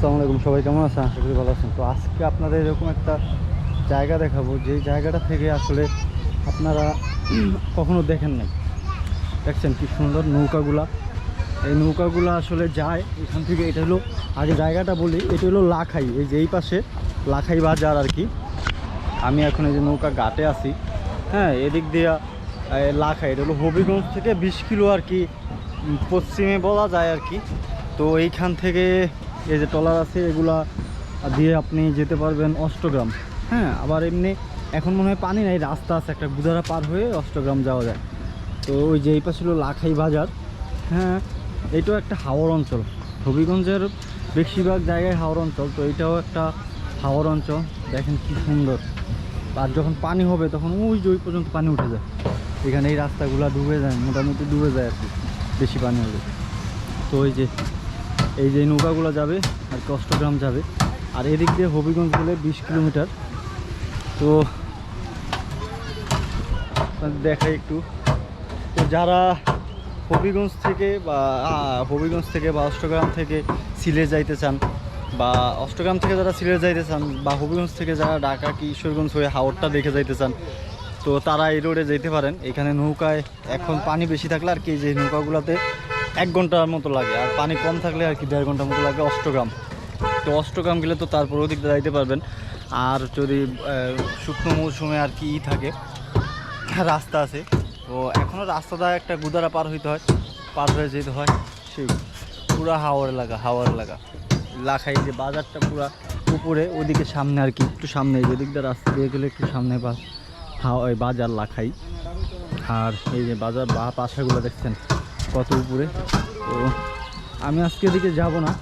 আসসালামু আলাইকুম, সবাই কেমন আছেন? আশা করি ভালো আছেন। তো আজকে আপনাদের এরকম একটা জায়গা দেখাবো যে জায়গাটা থেকে আসলে আপনারা কখনো দেখেন নাই। দেখছেন কি সুন্দর নৌকাগুলা। এই নৌকাগুলো আসলে যায় এখান থেকে, এটা হলো, আগে জায়গাটা বলি, এটা হলো লাখাই। এই যে এই পাশে লাখাই বাজার আর কি। আমি এখন এই যে নৌকা ঘাটে আছি। হ্যাঁ এদিক দিয়ে লাখাই, এটা হলো হবিগঞ্জ থেকে বিশ কিলো আর কি পশ্চিমে বলা যায় আর কি। তো এইখান থেকে এই যে ট্রলার আছে, এগুলা দিয়ে আপনি যেতে পারবেন অষ্টগ্রাম। হ্যাঁ আবার এমনি এখন মনে হয় পানি নাই, রাস্তা আছে, একটা গুদারা পার হয়ে অষ্টগ্রাম যাওয়া যায়। তো ওই যে এই পাশে লাখাই বাজার। হ্যাঁ এইটাও একটা হাওর অঞ্চল। হবিগঞ্জের বেশিরভাগ জায়গায় হাওর অঞ্চল, তো এইটাও একটা হাওর অঞ্চল। দেখেন কি সুন্দর। আর যখন পানি হবে, তখন ওই যে ওই পর্যন্ত পানি উঠে যায়। এখানে এই রাস্তাগুলো ডুবে যায়, মোটামুটি ডুবে যায় আর কি, বেশি পানি হলে। তো ওই যে এই যে নৌকাগুলো যাবে আর কি অষ্টগ্রাম যাবে। আর এদিক দিয়ে হবিগঞ্জ গেলে বিশ কিলোমিটার। তো দেখাই একটু। তো যারা হবিগঞ্জ থেকে বা হবিগঞ্জ থেকে বা অষ্টগ্রাম থেকে সিলেট যাইতে চান বা অষ্টগ্রাম থেকে যারা সিলেট যাইতে চান বা হবিগঞ্জ থেকে যারা ঢাকা, কি ঈশ্বরগঞ্জ হয়ে হাওড়টা দেখে যাইতে চান, তো তারা এই রোডে যেতে পারেন। এখানে নৌকায় এখন পানি বেশি থাকলে আর কি, যে নৌকাগুলোতে এক ঘণ্টার মতো লাগে, আর পানি কম থাকলে আর কি দেড় ঘণ্টার মতো লাগে অষ্টগ্রাম। তো অষ্টগ্রাম গেলে তো তারপর ওদিক দিয়ে যাইতে পারবেন। আর যদি শুকনো মৌসুমে আর কি ই থাকে, রাস্তা আছে, তো এখনও রাস্তা রাস্তাটা একটা গুদারা পার হইতে হয়, পার হয়ে যেতে হয় সেই পুরা হাওয়ার এলাকা হাওয়ার এলাকা। লাখাই যে বাজারটা পুরা উপরে, ওদিকে সামনে আর কি, একটু সামনে দিয়ে রাস্তা দিয়ে গেলে একটু সামনে হাওয়া বাজার লাখাই। আর এই যে বাজার বা পাশাগুলো দেখছেন কত উপরে। তো আমি আজকে দিকে যাব না।